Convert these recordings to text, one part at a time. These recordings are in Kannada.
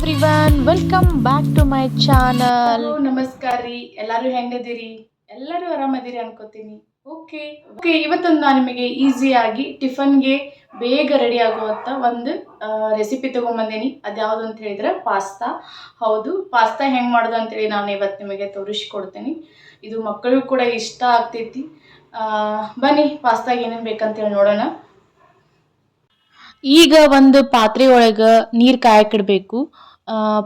Everyone, welcome back to my channel. ನಮಸ್ಕಾರ ರೀ. ಎಲ್ಲರೂ ಹೆಂಗದಿರಿ ಎಲ್ಲರೂ ಆರಾಮದಿರಿ ಅನ್ಕೋತೀನಿ. ಓಕೆ ಓಕೆ ಇವತ್ತೊಂದು ನಾನು ನಿಮಗೆ ಈಸಿಯಾಗಿ ಟಿಫನ್ಗೆ ಬೇಗ ರೆಡಿ ಆಗುವಂಥ ಒಂದು ರೆಸಿಪಿ ತೊಗೊಂಬಂದೀನಿ. ಅದ್ಯಾವುದು ಅಂತ ಹೇಳಿದ್ರೆ ಪಾಸ್ತಾ. ಹೌದು, ಪಾಸ್ತಾ ಹೆಂಗೆ ಮಾಡೋದು ಅಂತೇಳಿ ನಾನು ಇವತ್ತು ನಿಮಗೆ ತೋರಿಸ್ಕೊಡ್ತೀನಿ. ಇದು ಮಕ್ಕಳಿಗೂ ಕೂಡ ಇಷ್ಟ ಆಗ್ತೈತಿ. ಬನ್ನಿ, ಪಾಸ್ತಾಗೆ ಏನೇನು ಬೇಕಂತೇಳಿ ನೋಡೋಣ. ಈಗ ಒಂದು ಪಾತ್ರೆ ಒಳಗೆ ನೀರು ಕಾಯಕ್ಕಿಡಬೇಕು.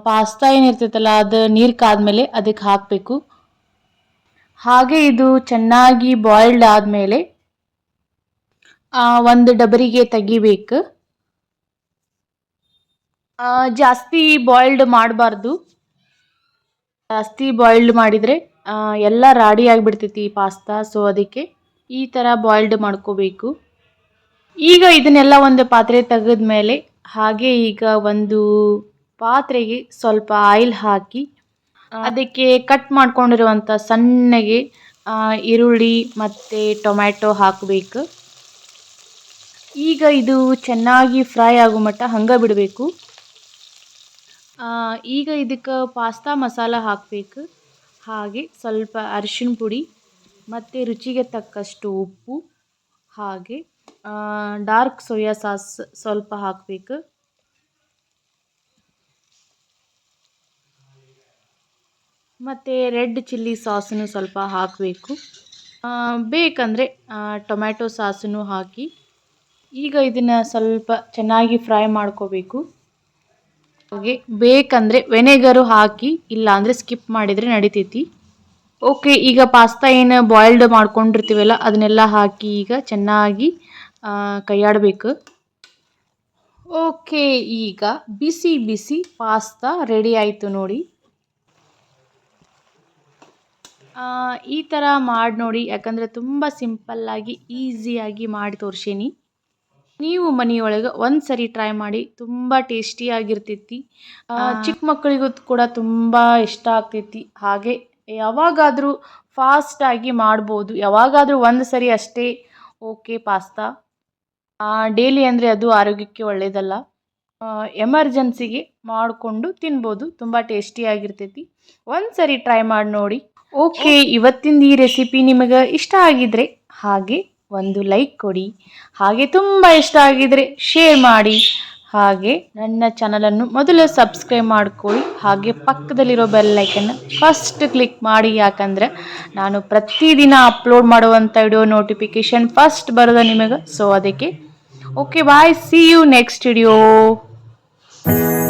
ಪಾಸ್ತಾ ಏನಿರ್ತೈತಲ್ಲ, ಅದು ನೀರು ಕಾದ್ಮೇಲೆ ಅದಕ್ಕೆ ಹಾಕಬೇಕು. ಹಾಗೆ ಇದು ಚೆನ್ನಾಗಿ ಬಾಯ್ಲ್ಡ್ ಆದಮೇಲೆ ಒಂದು ಡಬರಿಗೆ ತೆಗಿಬೇಕು. ಜಾಸ್ತಿ ಬಾಯ್ಲ್ಡ್ ಮಾಡಬಾರ್ದು. ಜಾಸ್ತಿ ಬಾಯ್ಲ್ಡ್ ಮಾಡಿದರೆ ಎಲ್ಲ ರಾಡಿ ಆಗಿಬಿಡ್ತೈತಿ ಪಾಸ್ತಾ ಸೊ ಅದಕ್ಕೆ ಈ ಥರ ಬಾಯ್ಲ್ಡ್ ಮಾಡ್ಕೋಬೇಕು. ಈಗ ಇದನ್ನೆಲ್ಲ ಒಂದು ಪಾತ್ರೆ ತೆಗೆದ್ಮೇಲೆ, ಹಾಗೆ ಈಗ ಒಂದು ಪಾತ್ರೆಗೆ ಸ್ವಲ್ಪ ಆಯಿಲ್ ಹಾಕಿ ಅದಕ್ಕೆ ಕಟ್ ಮಾಡ್ಕೊಂಡಿರುವಂಥ ಸಣ್ಣಗೆ ಈರುಳ್ಳಿ ಮತ್ತು ಟೊಮ್ಯಾಟೊ ಹಾಕಬೇಕು. ಈಗ ಇದು ಚೆನ್ನಾಗಿ ಫ್ರೈ ಆಗೋ ಮಟ್ಟ ಹಂಗೆ ಬಿಡಬೇಕು. ಈಗ ಇದಕ್ಕೆ ಪಾಸ್ತಾ ಮಸಾಲ ಹಾಕಬೇಕು. ಹಾಗೆ ಸ್ವಲ್ಪ ಅರಿಶಿಣ ಪುಡಿ ಮತ್ತು ರುಚಿಗೆ ತಕ್ಕಷ್ಟು ಉಪ್ಪು ಹಾಗೆ ಡಾರ್ಕ್ ಸೋಯಾ ಸಾಸ್ ಸ್ವಲ್ಪ ಹಾಕಬೇಕು. ಮತ್ತು ರೆಡ್ ಚಿಲ್ಲಿ ಸಾಸನ್ನು ಸ್ವಲ್ಪ ಹಾಕಬೇಕು. ಬೇಕಂದರೆ ಟೊಮ್ಯಾಟೊ ಸಾಸನ್ನು ಹಾಕಿ, ಈಗ ಇದನ್ನು ಸ್ವಲ್ಪ ಚೆನ್ನಾಗಿ ಫ್ರೈ ಮಾಡ್ಕೋಬೇಕು. ಹಾಗೆ ಬೇಕಂದರೆ ವೆನೆಗರು ಹಾಕಿ ಇಲ್ಲ ಅಂದರೆ ಸ್ಕಿಪ್ ಮಾಡಿದರೆ ನಡಿತೈತಿ. ಓಕೆ, ಈಗ ಪಾಸ್ತಾ ಏನು ಬಾಯ್ಲ್ಡ್ ಮಾಡ್ಕೊಂಡಿರ್ತೀವಲ್ಲ, ಅದನ್ನೆಲ್ಲ ಹಾಕಿ ಈಗ ಚೆನ್ನಾಗಿ ಕೈಯಾಡಬೇಕು. ಓಕೆ, ಈಗ ಬಿಸಿ ಬಿಸಿ ಪಾಸ್ತಾ ರೆಡಿ ಆಯಿತು ನೋಡಿ. ಈ ಥರ ಮಾಡಿ ನೋಡಿ ಯಾಕಂದರೆ ತುಂಬ ಸಿಂಪಲ್ಲಾಗಿ ಈಸಿಯಾಗಿ ಮಾಡಿ ತೋರ್ಸೀನಿ. ನೀವು ಮನೆಯೊಳಗೆ ಒಂದು ಸರಿ ಟ್ರೈ ಮಾಡಿ ತುಂಬ ಟೇಸ್ಟಿಯಾಗಿರ್ತೈತಿ ಚಿಕ್ಕ ಮಕ್ಕಳಿಗೂ ಕೂಡ ತುಂಬ ಇಷ್ಟ ಆಗ್ತೈತಿ. ಹಾಗೆ ಯಾವಾಗಾದರೂ ಫಾಸ್ಟಾಗಿ ಮಾಡ್ಬೋದು. ಯಾವಾಗಾದರೂ ಒಂದು ಸರಿ ಅಷ್ಟೇ ಓಕೆ ಪಾಸ್ತಾ ಡೈಲಿ ಅಂದರೆ ಅದು ಆರೋಗ್ಯಕ್ಕೆ ಒಳ್ಳೆಯದಲ್ಲ ಎಮರ್ಜೆನ್ಸಿಗೆ ಮಾಡಿಕೊಂಡು ತಿನ್ಬೋದು. ತುಂಬ ಟೇಸ್ಟಿಯಾಗಿರ್ತೈತಿ ಒಂದು ಸರಿ ಟ್ರೈ ಮಾಡಿ ನೋಡಿ. ಓಕೆ ಇವತ್ತಿಂದ ಈ ರೆಸಿಪಿ ನಿಮಗೆ ಇಷ್ಟ ಆಗಿದ್ರೆ ಹಾಗೆ ಒಂದು ಲೈಕ್ ಕೊಡಿ. ಹಾಗೆ ತುಂಬ ಇಷ್ಟ ಆಗಿದ್ರೆ ಶೇರ್ ಮಾಡಿ. ಹಾಗೆ ನನ್ನ ಚಾನಲನ್ನು ಮೊದಲು ಸಬ್ಸ್ಕ್ರೈಬ್ ಮಾಡ್ಕೊಳ್ಳಿ. ಹಾಗೆ ಪಕ್ಕದಲ್ಲಿರೋ ಬೆಲ್ ಲೈಕನ್ನು ಫಸ್ಟ್ ಕ್ಲಿಕ್ ಮಾಡಿ. ಯಾಕಂದ್ರೆ ನಾನು ಪ್ರತಿದಿನ ಅಪ್ಲೋಡ್ ಮಾಡುವಂಥ ವಿಡಿಯೋ ನೋಟಿಫಿಕೇಶನ್ ಫಸ್ಟ್ ಬರೋದು ನಿಮಗೆ. ಸೊ ಅದಕ್ಕೆ okay bye see you next video Thank you.